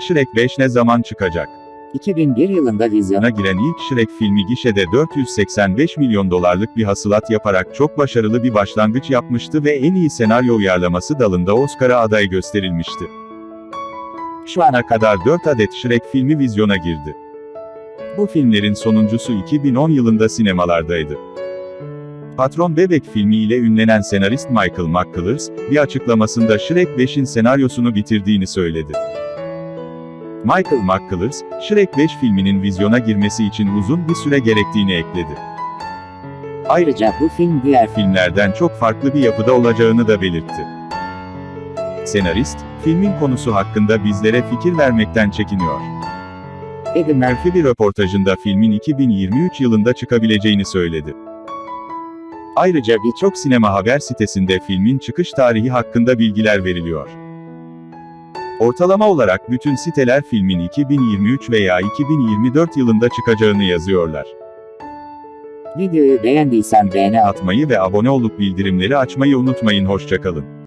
Shrek 5 ne zaman çıkacak? 2001 yılında vizyona giren ilk Shrek filmi gişede 485 milyon dolarlık bir hasılat yaparak çok başarılı bir başlangıç yapmıştı ve en iyi senaryo uyarlaması dalında Oscar'a aday gösterilmişti. Şu ana kadar 4 adet Shrek filmi vizyona girdi. Bu filmlerin sonuncusu 2010 yılında sinemalardaydı. Patron Bebek filmi ile ünlenen senarist Michael McCullers, bir açıklamasında Shrek 5'in senaryosunu bitirdiğini söyledi. Michael McCullers, Shrek 5 filminin vizyona girmesi için uzun bir süre gerektiğini ekledi. ayrıca bu film diğer film Filmlerden çok farklı bir yapıda olacağını da belirtti. Senarist, filmin konusu hakkında bizlere fikir vermekten çekiniyor. Eddie Murphy bir röportajında filmin 2023 yılında çıkabileceğini söyledi. Ayrıca birçok sinema haber sitesinde filmin çıkış tarihi hakkında bilgiler veriliyor. Ortalama olarak bütün siteler filmin 2023 veya 2024 yılında çıkacağını yazıyorlar. videoyu beğendiysen beğene at. Atmayı ve abone olup bildirimleri açmayı unutmayın hoşçakalın.